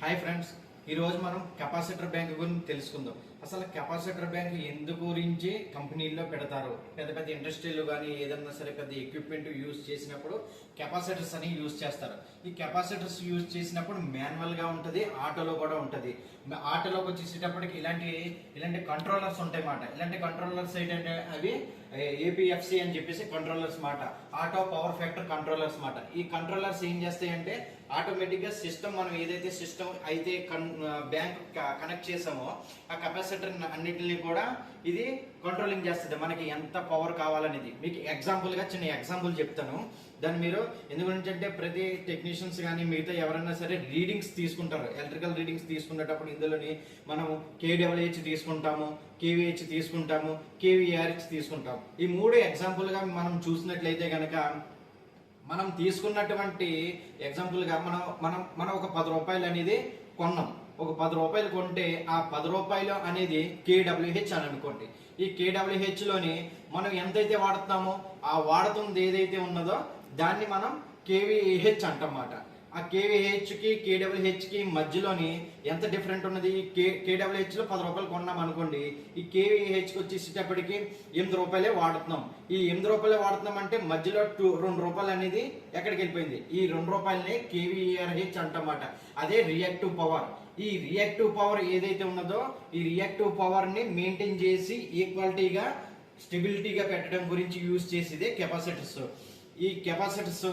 Hi friends ఈరోజు మనం capacitor bank గురించి తెలుసుకుందాం. అసలు కెపాసిటర్ బ్యాంక్ ఎందుకు గురించి కంపెనీల్లో పెడతారు? పెద్ద పెద్ద ఇండస్ట్రీలు కానీ ఏదన్నా సరే పెద్ద ఎక్విప్మెంట్ యూజ్ చేసినప్పుడు కెపాసిటర్స్ అని యూజ్ చేస్తారు. ఈ కెపాసిటర్స్ యూజ్ చేసినప్పుడు మాన్యువల్గా ఉంటుంది ఆటోలో కూడా ఉంటుంది. ఆటోలోకి వచ్చేసేటప్పటికి ఇలాంటి ఇలాంటి కంట్రోలర్స్ ఉంటాయి మాట ఇలాంటి కంట్రోలర్స్ ఏంటంటే అవి ఏపీఎఫ్సి అని చెప్పేసి కంట్రోలర్స్ మాట. ఆటో పవర్ ఫ్యాక్టర్ కంట్రోలర్స్ మాట. ఈ కంట్రోలర్స్ ఏం చేస్తాయంటే ఆటోమేటిక్గా సిస్టమ్ మనం ఏదైతే సిస్టమ్ అయితే బ్యాంక్ కనెక్ట్ చేసామో ఆ కెపాసిటర్ అన్నిటిని కూడా ఇది కంట్రోలింగ్ చేస్తుంది. మనకి ఎంత పవర్ కావాలనేది. మీకు ఎగ్జాంపుల్గా చిన్న ఎగ్జాంపుల్ చెప్తాను. దాన్ని మీరు ఎందుకంటే అంటే ప్రతి టెక్నీషియన్స్ కానీ మిగతా ఎవరైనా సరే రీడింగ్స్ తీసుకుంటారు. ఎలక్ట్రికల్ రీడింగ్స్ తీసుకునేటప్పుడు ఇందులోని మనం కేడబ్ల్యూహెచ్ తీసుకుంటాము కేవీహెచ్ తీసుకుంటాము కేవీఆర్హెచ్ తీసుకుంటాము. ఈ మూడు ఎగ్జాంపుల్గా మనం చూసినట్లయితే కనుక మనం తీసుకున్నటువంటి ఎగ్జాంపుల్గా మనం మనం మనం ఒక పది రూపాయలు అనేది కొన్నాం. ఒక పది రూపాయలు కొంటే ఆ పది రూపాయలు అనేది కేడబ్ల్యూహెచ్ అని అనుకోండి. ఈ కేడబ్ల్యూహెచ్లోని మనం ఎంతైతే వాడుతున్నామో ఆ వాడుతుంది ఏదైతే ఉన్నదో దాన్ని మనం కేవీహెచ్ అంటమాట ఆ కేవీహెచ్కి కేడబ్ల్యూహెచ్కి మధ్యలోని ఎంత డిఫరెంట్ ఉన్నది? ఈ కే కేడబ్ల్యూహెచ్లో పది రూపాయలు కొన్నాం అనుకోండి ఈ కేవీహెచ్కి వచ్చేసేటప్పటికి ఎనిమిది రూపాయలే వాడుతున్నాం. ఈ ఎనిమిది రూపాయలే వాడుతున్నాం అంటే మధ్యలో టూ రెండు రూపాయలు అనేది ఎక్కడికి వెళ్ళిపోయింది? ఈ రెండు రూపాయలనే కేవీఆర్హెచ్ అంటమాట అదే రియాక్టివ్ పవర్ ఈ రియాక్టివ్ పవర్ ఏదైతే ఉన్నదో ఈ రియాక్టివ్ పవర్ని మెయింటైన్ చేసి ఈక్వాలిటీగా స్టెబిలిటీగా పెట్టడం గురించి యూజ్ చేసేదే కెపాసిటర్స్. ఈ కెపాసిటర్స్